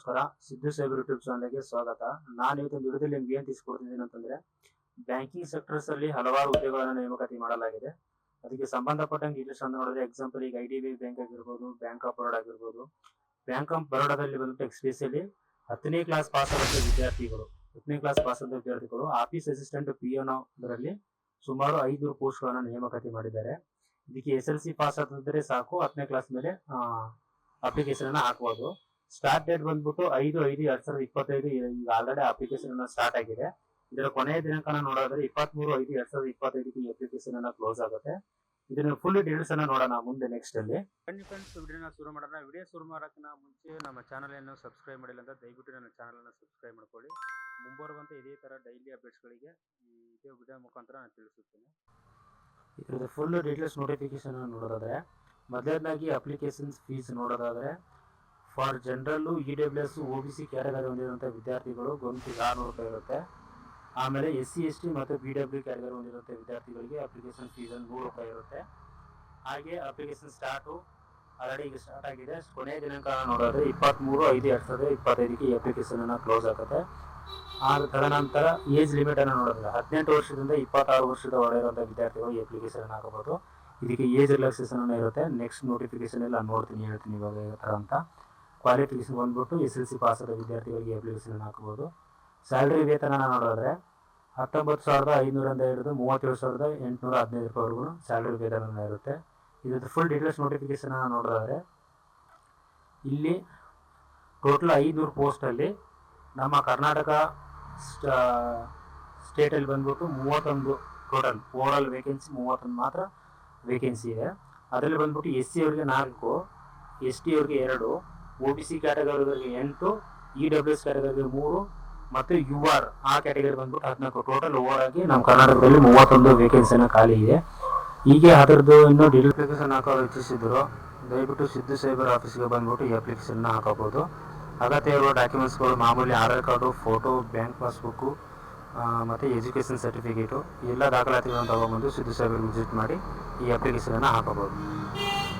ನಮಸ್ಕಾರ, Siddu cyber YouTube ಚಾನಲ್ಗೆ ಸ್ವಾಗತ. ನಾನು ಇವತ್ತು ವಿಡಿಯೋದಲ್ಲಿ ನಿಮ್ಗೆ ಏನ್ ತಿಳಿಸ್ಕೊಡ್ತಿದ್ದೀನಿ ಅಂತಂದ್ರೆ ಬ್ಯಾಂಕಿಂಗ್ ಸೆಕ್ಟರ್ಸ್ ಅಲ್ಲಿ ಹಲವಾರು ಹುದ್ದೆಗಳನ್ನು ನೇಮಕಾತಿ ಮಾಡಲಾಗಿದೆ. ಅದಕ್ಕೆ ಸಂಬಂಧಪಟ್ಟಂಗೆ ಇಂಗ್ಲಿಷ್ ಅಂತ ನೋಡಿದ್ರೆ ಎಕ್ಸಾಂಪಲ್ ಈಗ ಐ ಡಿ ಬಿ ಬ್ಯಾಂಕ್ ಆಗಿರ್ಬೋದು ಬ್ಯಾಂಕ್ ಆಫ್ ಬರೋಡ ಆಗಿರ್ಬೋದು. ಬ್ಯಾಂಕ್ ಆಫ್ ಬರೋಡಾದಲ್ಲಿ ಬಂದ್ಬಿಟ್ಟು ಅಲ್ಲಿ ಹತ್ತನೇ ಕ್ಲಾಸ್ ಪಾಸ್ ಆದಂತ ವಿದ್ಯಾರ್ಥಿಗಳು, ಹತ್ತನೇ ಕ್ಲಾಸ್ ಪಾಸ್ ಆದ ವಿದ್ಯಾರ್ಥಿಗಳು ಆಫೀಸ್ ಅಸಿಸ್ಟೆಂಟ್ ಪಿ ಅದರಲ್ಲಿ ಸುಮಾರು ಐದು ಪೋಸ್ಟ್ಗಳನ್ನು ನೇಮಕಾತಿ ಮಾಡಿದ್ದಾರೆ. ಇದಕ್ಕೆ ಎಸ್ ಎಲ್ ಸಿ ಪಾಸ್ ಆದ್ರೆ ಸಾಕು, ಹತ್ತನೇ ಕ್ಲಾಸ್ ಮೇಲೆ ಅಪ್ಲಿಕೇಶನ್ ಅನ್ನ ಹಾಕಬಹುದು ಸ್ಟಾರ್ಟ್ ಡೇಟ್ ಬಂದ್ಬಿಟ್ಟು ಐದು ಐದು ಎರಡ್ ಸಾವಿರದ ಇಪ್ಪತ್ತೈದು ಈಗ ಆಲ್ರೆಡಿ ಅಪ್ಲಿಕೇಶನ್ ಸ್ಟಾರ್ಟ್ ಆಗಿದೆ. ಇದರ ಕೊನೆಯ ದಿನಾಂಕನ ನೋಡೋದ್ರೆ ಇಪ್ಪತ್ಮೂರು ಐದು ಎರಡ್ ಸಾವಿರದ ಇಪ್ಪತ್ತೈದು ಈ ಅಪ್ಲಿಕೇಶನ್ ಅನ್ನ ಕ್ಲೋಸ್ ಆಗುತ್ತೆ. ಇದನ್ನ ಫುಲ್ ಡೀಟೇಲ್ಸ್ ಅನ್ನ ನೋಡೋಣ ಮುಂದೆ ನೆಕ್ಸ್ಟ್ ಅಲ್ಲಿ. ಬನ್ನಿ ಫ್ರೆಂಡ್ಸ್ ವಿಡಿಯೋನ ಶುರು ಮಾಡೋಣ. ವಿಡಿಯೋ ಶುರು ಮಾಡೋಕ್ಕಿಂತ ಮುಂಚೆ ನಮ್ಮ ಚಾನಲ್ ಅನ್ನು ಸಬ್ಸ್ಕ್ರೈಬ್ ಮಾಡಿಲ್ಲ ಅಂತ ದಯವಿಟ್ಟು ನನ್ನ ಚಾನಲ್ ಅನ್ನು ಸಬ್ಸ್ಕ್ರೈಬ್ ಮಾಡ್ಕೊಳ್ಳಿ. ಮುಂಬರುವಂತ ಇದೇ ತರ ಡೈಲಿ ಅಪ್ಡೇಟ್ಸ್ಗಳಿಗೆ ಇದೇ ವಿಡಿಯೋ ಮುಖಾಂತರ ನಾನು ತಿಳಿಸುತ್ತೇನೆ. ಇದರ ಫುಲ್ ಡೀಟೇಲ್ಸ್ ನೋಟಿಫಿಕೇಶನ್ ನೋಡೋದಾದ್ರೆ ಮೊದಲನೇದಾಗಿ ಅಪ್ಲಿಕೇಶನ್ಸ್ ಫೀಸ್ ನೋಡೋದಾದ್ರೆ for general E W S O B C category ಹೊಂದಿರುವಂಥ ವಿದ್ಯಾರ್ಥಿಗಳು ಗೌರ್ಮೆಂಟ್ ಆರುನೂರು ರೂಪಾಯಿ ಇರುತ್ತೆ. ಆಮೇಲೆ ಎಸ್ ಸಿ, ಎಸ್ ಟಿ ಮತ್ತು ಬಿ ಡಬ್ಲ್ಯೂ ಕ್ಯಾಟಗರಿ ಹೊಂದಿರುವಂಥ ವಿದ್ಯಾರ್ಥಿಗಳಿಗೆ ಅಪ್ಲಿಕೇಶನ್ ಫೀಸ್ ನೂರು ರೂಪಾಯಿ ಇರುತ್ತೆ. ಹಾಗೆ ಅಪ್ಲಿಕೇಶನ್ ಸ್ಟಾರ್ಟು ಆಲ್ರೆಡಿ ಈಗ ಸ್ಟಾರ್ಟ್ ಆಗಿದೆ. ಕೊನೆಯ ದಿನಾಂಕ ನೋಡೋದ್ರೆ ಇಪ್ಪತ್ತ್ಮೂರು ಐದು, ಎರಡು ಸಾವಿರದ ಇಪ್ಪತ್ತೈದಕ್ಕೆ ಈ ಅಪ್ಲಿಕೇಶನ್ ಅನ್ನ ಕ್ಲೋಸ್ ಆಗುತ್ತೆ. ಆದ ತದನಂತರ ಏಜ್ ಲಿಮಿಟ್ ಅನ್ನು ನೋಡಿದ್ರೆ ಹದಿನೆಂಟು ವರ್ಷದಿಂದ ಇಪ್ಪತ್ತಾರು ವರ್ಷದ ಒಳಗಿರುವಂಥ ವಿದ್ಯಾರ್ಥಿಗಳು ಈ ಅಪ್ಲಿಕೇಶನ್ ಹಾಕಬಹುದು ಇದಕ್ಕೆ ಏಜ್ ರಿಲ್ಯಾಕ್ಸೇಷನ್ ಇರುತ್ತೆ. ನೆಕ್ಸ್ಟ್ ನೋಟಿಫಿಕೇಶನ್ ಎಲ್ಲ ನೋಡ್ತೀನಿ, ಹೇಳ್ತೀನಿ ಇವಾಗ ಥರ ಅಂತ. ಕ್ವಾಲಿಫಿಕೇಶನ್ ಬಂದ್ಬಿಟ್ಟು ಎಸ್ ಎಲ್ ಸಿ ಪಾಸ್ ಆದ ವಿದ್ಯಾರ್ಥಿಗಳಿಗೆ ಅಪ್ಲಿಕೇಶನ್ ಹಾಕ್ಬೋದು. ಸ್ಯಾಲ್ರಿ ವೇತನ ನೋಡಿದ್ರೆ ಹತ್ತೊಂಬತ್ತು ಸಾವಿರದ ಐನೂರಿಂದ ಹಿಡಿದು ಮೂವತ್ತೇಳು ಸಾವಿರದ ಎಂಟುನೂರ ಹದಿನೈದು ರೂಪಾಯಿವರೆಗೂ ಸ್ಯಾಲ್ರಿ ವೇತನ ಇರುತ್ತೆ. ಇದ್ರದ್ದು ಫುಲ್ ಡೀಟೇಲ್ಸ್ ನೋಟಿಫಿಕೇಶನ್ ನೋಡೋದಾದ್ರೆ ಇಲ್ಲಿ ಟೋಟಲ್ ಐನೂರು ಪೋಸ್ಟಲ್ಲಿ ನಮ್ಮ ಕರ್ನಾಟಕ ಸ್ಟೇಟಲ್ಲಿ ಬಂದ್ಬಿಟ್ಟು ಮೂವತ್ತೊಂದು ಟೋಟಲ್ ಓವರಾಲ್ ವೇಕೆನ್ಸಿ ಮೂವತ್ತೊಂದು ಮಾತ್ರ ವೇಕೆನ್ಸಿ ಇದೆ. ಅದರಲ್ಲಿ ಬಂದ್ಬಿಟ್ಟು ಎಸ್ ಸಿ ಅವ್ರಿಗೆ ನಾಲ್ಕು ಎಸ್ ಟಿ ಅವ್ರಿಗೆ ಎರಡು ಒ ಬಿ ಸಿ ಕ್ಯಾಟಗರಿಗೆ ಎಂಟು ಇ ಡಬ್ಲ್ಯೂ ಎಸ್ ಕ್ಯಾಟಗರಿಗೆ ಮೂರು ಮತ್ತು ಯು ಆರ್ ಆ ಕ್ಯಾಟಗರಿ ಬಂದ್ಬಿಟ್ಟು ಹದಿನಾಲ್ಕು ಟೋಟಲ್ ಓವರ್ ಆಗಿ ನಮ್ಮ ಕರ್ನಾಟಕದಲ್ಲಿ ಮೂವತ್ತೊಂದು ವೇಕೆನ್ಸಿನ ಖಾಲಿ ಇದೆ. ಹೀಗೆ ಅದರದ್ದು ಇನ್ನೂ ಡೀಟೇಲ್ ಅಪ್ಲಿಕೇಶನ್ ಹಾಕೋ ಇಚ್ಛಿಸಿದ್ರು ದಯವಿಟ್ಟು ಸಿದ್ದು ಸೈಬರ್ ಆಫೀಸ್ಗೆ ಬಂದ್ಬಿಟ್ಟು ಈ ಅಪ್ಲಿಕೇಶನ್ನ ಹಾಕಬಹುದು ಅಗತ್ಯ ಇರುವ ಡಾಕ್ಯುಮೆಂಟ್ಸ್ಗಳು ಮಾಮೂಲಿ Aadhaar card photo bank passbook ಮತ್ತು ಎಜುಕೇಷನ್ ಸರ್ಟಿಫಿಕೇಟು ಎಲ್ಲ ದಾಖಲಾತಿಗಳನ್ನು ತಗೊಂಬಂದು ಸಿದ್ದು ಸೈಬರ್ ವಿಸಿಟ್ ಮಾಡಿ ಈ ಅಪ್ಲಿಕೇಶನನ್ನು ಹಾಕಬಹುದು